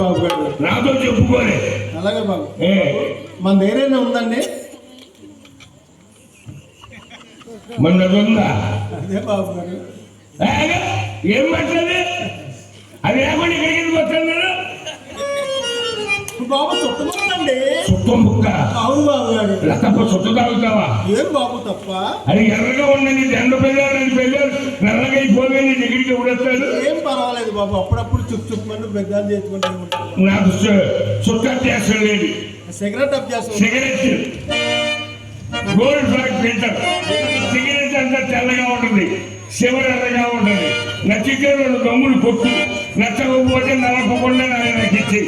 బాబు గారు. నాతో చెప్పుకోలే. అలాగే బాబు. మన దగ్గర ఉందండి. మన దగ్గర ఉందా? అదే బాబు గారు. ఏ, మాట్లాడి అది లేకుండా ఇక్కడికి వస్తున్నాడు బాబు చుట్టమండి సుత్తం బుక్క. అవును బాబు గారు. ఇలా తప్ప సుట్టు తాగుతావా? ఏం బాబు తప్ప? అది ఎర్రగా ఉండని దండ పెళ్ళాడు అని పెళ్ళాడు నల్లగా అయిపోయి నీ దగ్గరికి ఎవడొస్తాడు ఏం పర్వాలేదు బాబు అప్పుడప్పుడు చుక్ చుక్ మంది పెద్దలు చేసుకుంటూ నాకు చుట్ట చేసం లేదు సిగరెట్ చేస్తాం cigarette. Gold flag filter. Cigarette అంతా తెల్లగా ఉంటుంది. చివరి ఎర్రగా ఉంటుంది. నచ్చితే రెండు గమ్ములు కొట్టు. నచ్చకపోతే నలపకుండా నాకు ఇచ్చి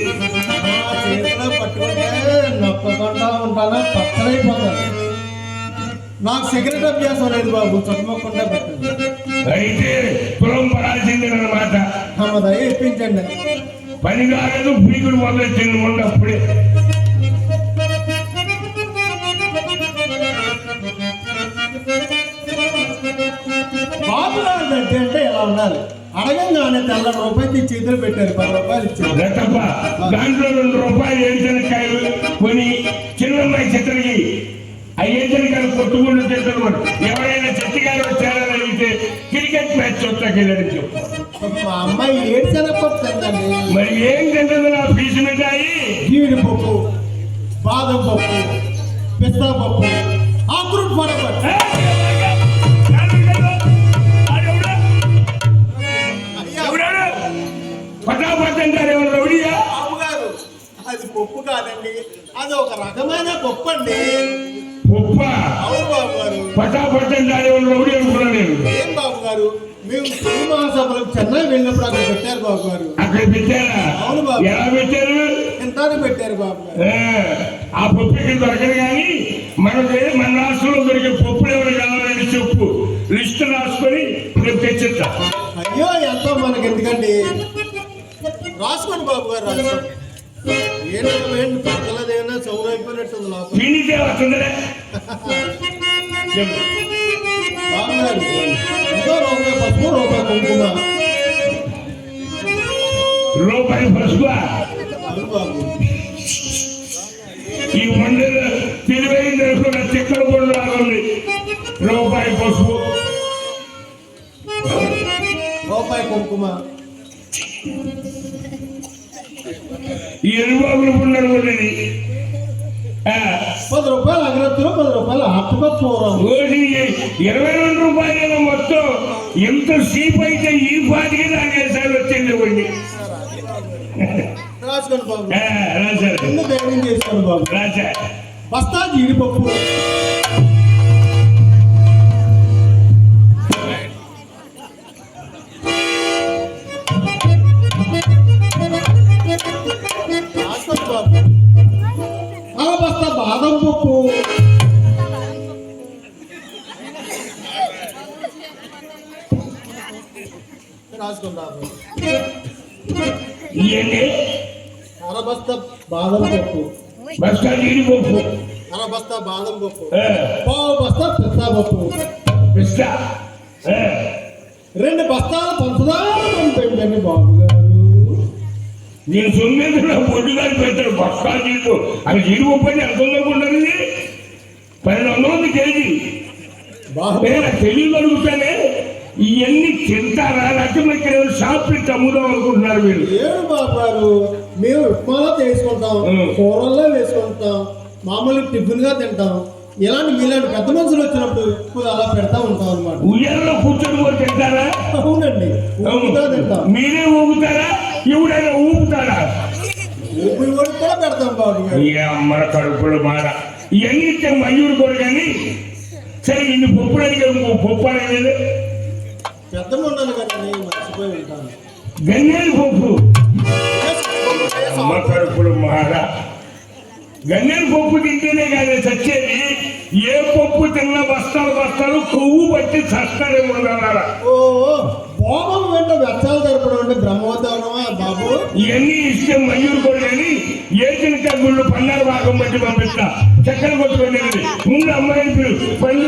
నొక్కకుండా ఉంటాను పచ్చడైపోతాను నాకు సిగరెట్ అభ్యాసం లేదు బాబు చుట్టమొక్కుండా పెట్టండి అయితే పొలం పడాల్సింది అన్నమాట తమ దయ ఇప్పించండి పని కాలేదు పీకుడు మొదలెట్టింది మొన్న అప్పుడే బాబు గారు దగ్గర అంటే ఎలా ఉండాలి అడగంగానే తెల్ల రూపాయలు ఈ చేతులు పెట్టారు పది రూపాయలు ఇచ్చారు గట్టప్ప దాంట్లో రెండు రూపాయలు ఏడుశనక్కాయలు కొని చిన్నమ్మాయి చిత్రకి ఆ ఏజనకాయలు కొట్టుకుంటూ తింటారు ఎవరైనా చిత్తగారు వచ్చారని అడిగితే క్రికెట్ మ్యాచ్ చూస్తాకెళ్ళని చెప్పు. మా అమ్మాయి తిందండి మరి ఏం తింటుంది నా పీసు మిఠాయి? జీడిపప్పు బాదం పప్పు పిస్తా పప్పు ఆకురుట్ పడపట్టు పటాపట్ అంటారు ఎవరు? రౌడియా? గారు అది పప్పు కాదండి. అది ఒక రకమైన పప్పు అండి. ఉప్ప అవును బాబు గారు. పటాపట్ అంటారు ఎవరు రౌడి అనుకున్నా నేను. ఏం బాబు గారు? మేము తెలుగు మహాసభలకు చెన్నై వెళ్ళినప్పుడు అక్కడ పెట్టారు బాబు గారు. అక్కడ పెట్టారా? అవును బాబు. ఎలా పెట్టారు? తింటానికి పెట్టారు బాబు గారు. ఆ పప్పు ఇక్కడ దొరకదు కానీ మనకి మన రాష్ట్రంలో దొరికే పప్పులు ఎవరు కావాలని చెప్పు. లిస్ట్ రాసుకొని రేపు తెచ్చిస్తా. అయ్యో ఎంతో మనకి ఎందుకండి? రాసుకోండి బాబు గారు రాసుకోండి. ఏంటో ఏంటి పక్కలది తిండితే వస్తుందిలే రూపాయి పసుపు రూపాయి కుంకుమ. రూపాయి పసుపు. అవును బాబు ఈ మండలి తెలివైన తెలుసుకున్న తిక్కల కూడా రావాలి రూపాయి పసుపు. రూపాయి కుంకుమ. ఈ ఎరుబాబులు ఉన్నారు ఉండేది పది రూపాయలు అగరత్తులు పది రూపాయలు ఆత్మకూరం ఇరవై రెండు రూపాయలు మొత్తం ఎంత సీప్ అయితే ఈ పాటికి ఎసారి వచ్చింది కొన్ని రాసుకోండి బాబు. రాశారు బాబు? రాశా బస్తా జీడిపప్పు. ఆ బస్తా బాదం పప్పు రాసుకోండి బాబు ఇవన్నీ అర బస్తా బాదం పప్పు బస్తా జీడిపప్పు అర బస్తా బాదం పప్పు ఆ, పావు బస్తా పిస్తా పప్పు పిస్తా ఆ, రెండు బస్తాల పంచదార పంపండి బాబు గారు నేను సొమ్మిది పొడ్డుగా పెట్టారు బస్తా జీడు అది జీడిపప్పు అని ఎంత ఇది పన్నెండు వందల ఉంది కేజీ. నేను తెలియదు అడుగుతానే. ఇవన్నీ తింటారా? లేకపోతే మరి ఇక్కడ షాప్ పెట్టి అమ్ముదాం అనుకుంటున్నారు వీళ్ళు. ఏడు బాబు గారు మేము ఉప్మాలో చేసుకుంటాం. కూరల్లో వేసుకుంటాం మామూలు టిఫిన్గా తింటాం. ఇలాంటి మీలాంటి పెద్ద మనుషులు వచ్చినప్పుడు అలా పెడతా ఉంటాం అనమాట ఉయ్యాలలో కూర్చొని కూడా తింటారా? అవునండి తింటాం. మీరే ఊగుతారా? ఎవడైనా ఊపుతారా ఊపిరి కూడా పెడతాం బాబు అమ్మల కడుపులు మార ఇవన్నీ ఇస్తే మయూరు కూడా కానీ సరే ఇన్ని పప్పులు అడిగారు ఇంకో పప్పు అనేది పెద్ద ఉండను కదా మర్చిపోయి ఉంటాను. గన్నేరు పప్పు అమ్మ కడుపులు మార గన్నేరు పప్పు తింటేనే కాదు చచ్చేది. ఏ పప్పు తిన్న బస్తాలు బస్తాలు కొవ్వు పట్టి చస్తారేమో అన్నారా? ఓ కోపం వెంట వ్యర్థాలు జరపడం అంటే బ్రహ్మోద్ధానమా బాబు? ఇవన్నీ ఇస్తే మయూరు కొడుకని కానీ ఏచిన తగ్గుళ్ళు పన్నారు భాగం బట్టి పంపిస్తా. చక్కెర కొట్టుకొని ముందు అమ్మాయిని పిలు పని